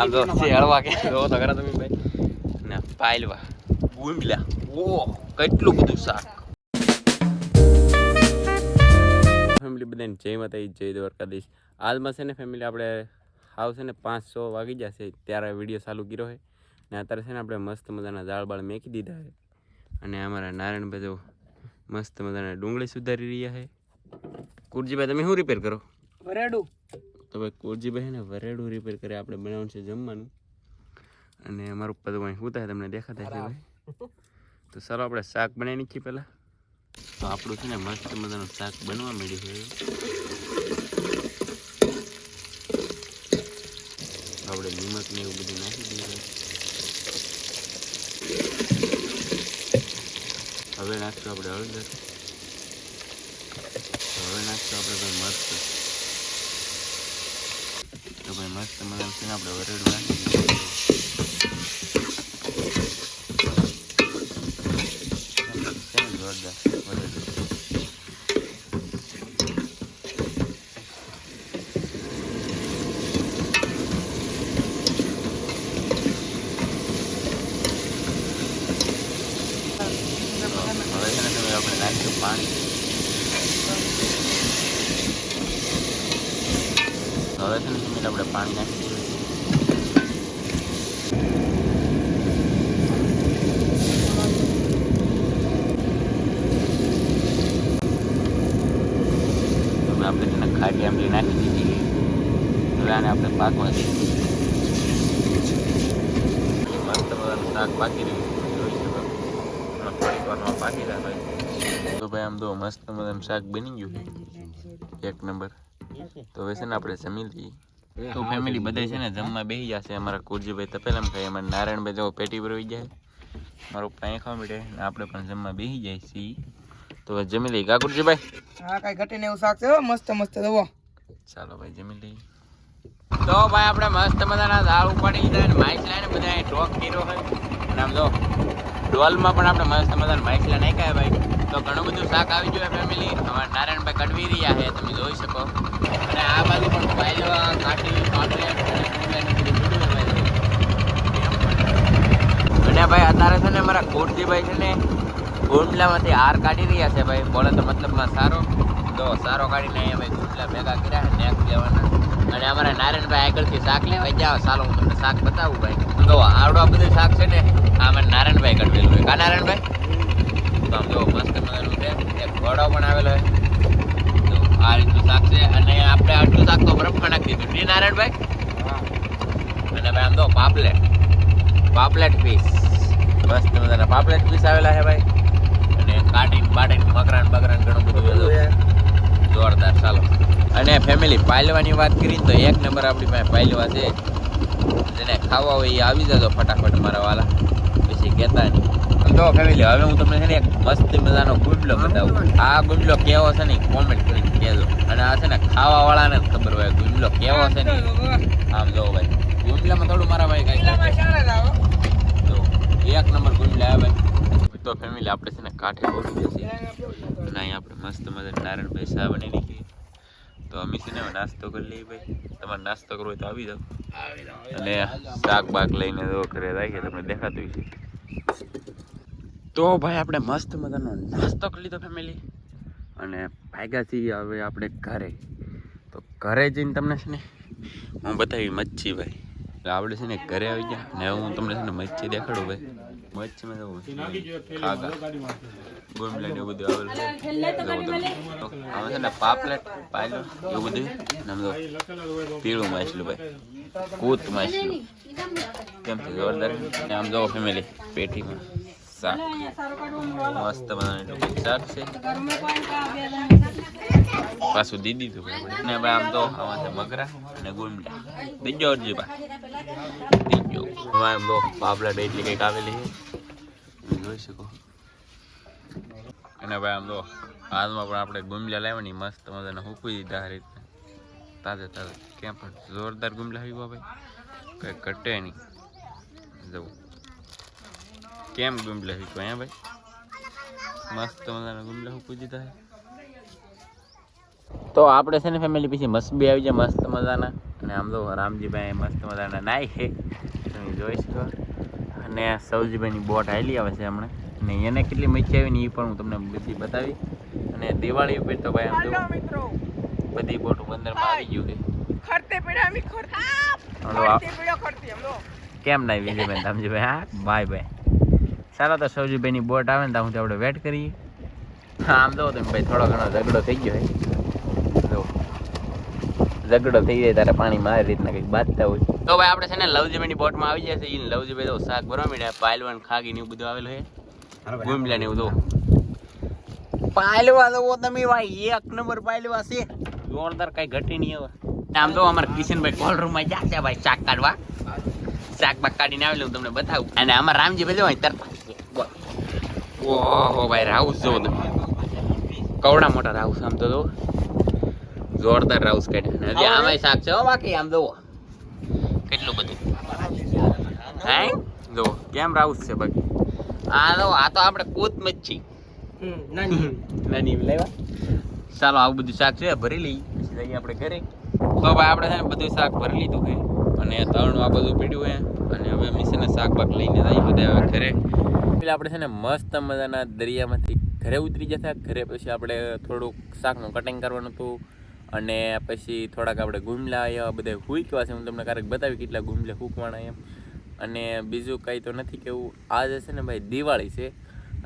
આમ તો શેળવા કે જો તો ખરા તમે ભાઈ. ને પાયલવા. ગુંબલા. ઓ કેટલું બધું શાક. ફેમિલી બધાને જય માતા જય દ્વારકાધીશ. આજમાં છે ને ફેમિલી આપણે હાવ છે ને પાંચસો વાગી જશે ત્યારે વીડિયો ચાલુ કર્યો છે. ને અત્યારે છે ને આપણે મસ્ત મજાના ઝાડ બાળ મેકી દીધા છે. અને અમારા નારાયણભાઈ જો મસ્ત મજાના ડુંગળી સુધારી રહ્યા છે. કુરજીભાઈ તમે શું રિપેર કરો? વરેડું. તો ભાઈ કુરજીભાઈ ને વરેડું રિપેર કરી આપણે બનાવવાનું છે જમવાનું. અને અમારું પદ તો શું થાય તમને દેખાતા છે ભાઈ? તો સારું આપણે શાક બનાવી નાખીએ પહેલાં. તો આપણું છે ને મસ્ત મજાનું શાક બનવા માંડ્યું છે. આપણે નિમક ને એવું બધું નાખી દઈએ હવે નાખશું આપણે હળદર. હવે નાખશું આપણે મસ્ત ભાઈ મસ્ત ને આપણે વરેડું નાખી દીધું છે ને જોરદાર વરેડું હવે છે ને તમે આપણે નાખીશું પાણી હવે છે ને તમે આપણે પાણી નાખી દઈએ હવે આપણે છે ને આંબલી નાખી દીધી હવે આને આપણે પાકવા દઈએ મસ્ત મજાનું શાક પાકી રહ્યું પાકી રહ્યા તો ભાઈ. આમ તો મસ્ત મજાનું શાક બની ગયું એક નંબર તો હવે છે ને આપણે જમી તો ફેમિલી બધા છે ને જમવા બેસી જશે અમારા કુરજીભાઈ તપેલામાં ખાય અમારા નારાયણભાઈ જો પેટી ભરવી જાય મારું પાણી ખાવા ને આપણે પણ જમવા બેસી જાય છીએ તો જમી લઈ કાકુરજીભાઈ હા કઈ ઘટીને એવું શાક છે મસ્ત મસ્ત દવો ચાલો ભાઈ, જમી લઈએ. તો ભાઈ, આપણે મસ્ત મજાના દાળ ઉપાડી લીધા અને માઇક લઈને બધા ટોક કર્યો હોય. અને આમ જો, ડોલમાં પણ આપણે મસ્ત મજાના માઇક લઈને નાખ્યા ભાઈ. તો ઘણું બધું શાક આવી ગયું ફેમિલી અમારા નારાયણભાઈ કડવી રહ્યા છે તમે જોઈ શકો. અને આ બાજુ પણ અને ભાઈ. અને ભાઈ, અત્યારે છે ને અમારા કોટજીભાઈ છે ને, ગુંડલામાંથી હાર કાઢી રહ્યા છે ભાઈ. બોલે તો મતલબમાં સારો. તો સારો કાઢીને અહીંયા ભાઈ ગુંડલા ભેગા કર્યા નેક લેવાના. અને અમારા નારાયણભાઈ આગળથી શાક લેવા જાઓ ચાલો હું તમને શાક બતાવું ભાઈ. તો આવડો બધું શાક છે ને, આ અમારા નારાયણભાઈ કઢવેલું હોય કા નારાયણભાઈ? તો આમ જો, મસ્ત મજાનું છે. એક ઘોડો પણ આવેલો હોય તો આ રીતનું શાક છે. અને આપણે આટલું શાક તો બરફમાં નાખી દીધું. નહીં નારાયણભાઈ? અને ભાઈ આમ તો પાપલેટ. પાપલેટ પીસ. મસ્ત મજાના પાપલેટ પીસ આવેલા છે ભાઈ. અને કાઢીને બાટીને મકરાન બકરાન ઘણું બધું બધું જોરદાર ચાલો અને ફેમિલી પાલવાની વાત કરીને તો એક નંબર આપણી પાસે પાલવા છે. જેને ખાવા હોય એ આવી જજો ફટાફટ મારા વાલા. પછી કહેતા નહીં. તો ફેમિલી હવે હું તમને છે ને એક મસ્ત મજાનો ગુંડલો બતાવું. આ ગુંડલો કેવો છે ને કોમેન્ટ કરીને કહેજો. અને આ છે ને ખાવા વાળાને જ ખબર હોય, ગુંડલો કેવો છે ને આમ જો ભાઈ, ગુંડલામાં થોડું મારા ભાઈ કઈ એક નંબર ગુંડલા આવે તો ફેમિલી આપણે છે ને કાંઠે ઓળી જશે અને અહીંયા આપણે મસ્ત મજા નારાયણભાઈ સાહેબ નાખીએ તો અમે છે ને હવે નાસ્તો કરી લઈએ ભાઈ. તમારે નાસ્તો કરવો હોય તો આવી જાઓ. અને શાક બાક લઈને તો ઘરે રાખીએ તમને દેખાતું છે તો ભાઈ આપણે મસ્ત મજાનો નાસ્તો કરી લીધો ફેમિલી અને ભાગ્યા છીએ હવે આપણે ઘરે. તો ઘરે જઈને તમને છે ને હું બતાવી મચ્છી ભાઈ. એટલે આપણે છે ને ઘરે આવી ગયા. ને હું તમને છે ને મચ્છી દેખાડું ભાઈ. મચ્છીમાં જવું ખાગા ગોમલેટ એવું બધું આવેલું. તો આમાં છે ને પાપલેટ પાયલો એવું બધું. ને આમ જો પીળું માછલું ભાઈ. કૂત માછલું. કેમ છે જોરદાર? ને આમ જો ફેમિલી પેટીમાં. શાક. મસ્ત બધું શાક છે. પાછું દીદી તું ને ભાઈ આમ તો આમાં છે મગરા અને ગુંડા દીજો અરજીભાઈ દીજો હવે આમ તો પાપલેટ એટલી કંઈક આવેલી છે. જોઈ શકો. અને ભાઈ આમ તો હાથમાં પણ આપણે ગુમલા લાવવાની મસ્ત મજાના હૂકવી દીધા આ રીતે તાજે તાજે. ક્યાં પણ જોરદાર ગુમલા આવી ભાઈ. કંઈ કટે નહીં. જવું કેમ ગુમલા આવી અહીંયા ભાઈ? મસ્ત મજાના ગુમલા હૂકવી દીધા તો આપણે છે ને ફેમિલી પછી મસ્બી આવી જાય, મસ્ત મજાના. અને આમ તો રામજીભાઈ મસ્ત મજાના નાય છે. તમે જોઈ શકો. અને સૌજીભાઈની બોટ હાલી આવે છે હમણાં. અને એને કેટલી મચ્છી આવી ને એ પણ હું તમને બધી બતાવી. અને દિવાળી ઉપર તો ભાઈ આમ જો મિત્રો. બધી બોટો બંદરમાં આવી ગયું છે. ખરતે પડ્યા અમે ખરતે. ખરતે પડ્યો ખરતે હમલો કેમ ના વિજયભાઈ રામજીભાઈ હા? બાય બાય ચાલો તો સૌજીભાઈની બોટ આવે ને તો હું આપણે વેટ કરીએ. હા આમ જો તમે ભાઈ થોડો ઘણો ઝઘડો થઈ ગયો જો. ઝઘડો થઈ જાય ત્યારે પાણી મારી રીતના કંઈક બાંધતા હોય. તો ભાઈ આપણે છે ને લવજીભાઈની બોટમાં આવી જાય છે ઈ લવજીભાઈ તો શાક ભરવા મીડ્યા પાયલવાન ખાગી ને એવું બધું આવેલું છે. ગુમલા ને એવું તો. તો તમે ભાઈ એક નંબર પાયલવા છે. જોરદાર કઈ ઘટી નહીં હવે. આમ તો અમારા કિશનભાઈ કોલ રૂમમાં જાય છે ભાઈ શાક કાઢવા. શાક બાક કાઢીને આવેલું હું તમને બતાવું. અને આમાં રામજી ભાઈ જો તરત ઓહો ભાઈ રાઉસ જો તમે. કવડા મોટા રાઉસ આમ તો જોરદાર રાઉસ કાઢ્યા હજી આમાં શાક છે બાકી આમ જોવો. કેટલું બધું? હે? જો કેમ રાઉસ છે બાકી? આ તો આ તો આપણે કૂત મચ્છી નાની લાવ્યા ચાલો આવું બધું શાક છે ભરી લઈ જઈએ આપણે ઘરે. તો ભાઈ આપણે છે ને બધું શાક ભરી લીધું છે. અને તળનું આ બધું પીડ્યું છે. અને હવે મિશને શાક બાક લઈને જઈએ બધા હવે ઘરે. એટલે આપણે છે ને મસ્ત મજાના દરિયામાંથી ઘરે ઉતરી જતા. ઘરે પછી આપણે થોડુંક શાકનું કટિંગ કરવાનું હતું. અને પછી થોડાક આપણે ગુમલા એવા બધા હૂકવા છે. હું તમને ક્યારેક બતાવી કેટલા ગુમલા હૂકવાના એમ. અને બીજું કંઈ તો નથી કેવું આજે છે ને ભાઈ દિવાળી છે.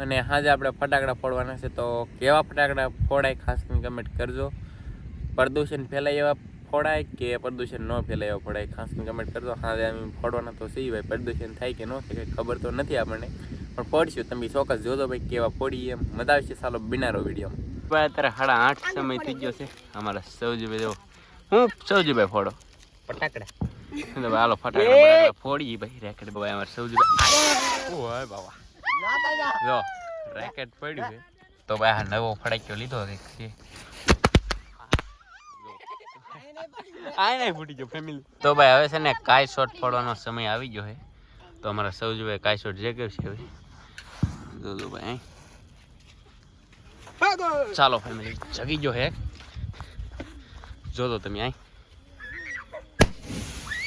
અને આજે આપણે ફટાકડા ફોડવાના છે તો કેવા ફટાકડા ફોડાય ખાસ કરીને કમેન્ટ કરજો. પ્રદૂષણ ફેલાય એવા ફોડાય કે પ્રદૂષણ ન ફેલાય એવા ફોડાય ખાસ કરીને કમેન્ટ કરજો. આજે અમે ફોડવાના તો સહી ભાઈ પ્રદૂષણ થાય કે ન થાય કંઈ ખબર તો નથી આપણને. પણ ફોડશું તમે ચોક્કસ જોજો ભાઈ કેવા ફોડી એમ. મજા આવશે સાલો બિનારો વીડિયો ભાઈ અત્યારે સાડા આઠ સમય થઈ ગયો છે. અમારા સૌજીભાઈ જો હું સૌજીભાઈ ફોડો? ફટાકડા. હાલો ફટાકડા ફોડી ભાઈ રેકેટ ભાઈ. અમારે સૌજીભાઈ ઓય બાબા જો રેકેટ પડ્યું છે. તો ભાઈ આ નવો ફટાક્યો લીધો છે આ નહીં ફૂટી ગયો ફેમિલી તો ભાઈ હવે છે ને કાય શોટ પડવાનો સમય આવી ગયો છે. તો અમારા સૌજીભાઈ કાય શોટ જે છે હવે. જો જો ભાઈ અહીં. ચાલો ફેમિલી જગી ગયો હે જો તો તમે અહીં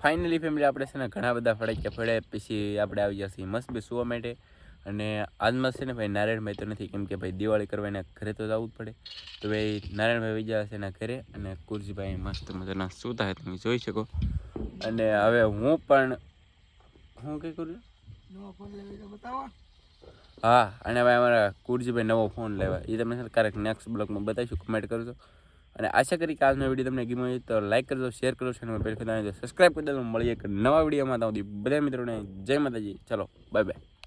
ફાઇનલી ફેમિલી આપણે છે ને ઘણા બધા ફડાક્યા ફળ્યા પછી આપણે આવી જશે મસ્ત બી સુવા માટે. અને આજમાં છે ને ભાઈ નારાયણભાઈ તો નથી કેમ કે ભાઈ દિવાળી કરવા એના ઘરે તો જવું જ પડે. તો ભાઈ નારાયણભાઈ વિજયા છે એના ઘરે અને કુરજીભાઈ મસ્ત મજાના સૂતા હોય તમે જોઈ શકો. અને હવે હું પણ હું કઈ કરું? હા અને ભાઈ અમારા કુરજીભાઈ નવો ફોન લેવા. એ તમને છે ક્યારેક નેક્સ્ટ બ્લોગમાં બતાવીશું કમેન્ટ કરજો. અને આશા કરી કે આજનો વીડિયો તમને ગમ્યો હોય તો લાઈક કરજો શેર કરજો ચેનલ પહેલી સબસ્ક્રાઈબ કરી દેજો. મળીએ એક નવા વિડીયોમાં. તો બધા મિત્રોને જય માતાજી. ચલો બાય બાય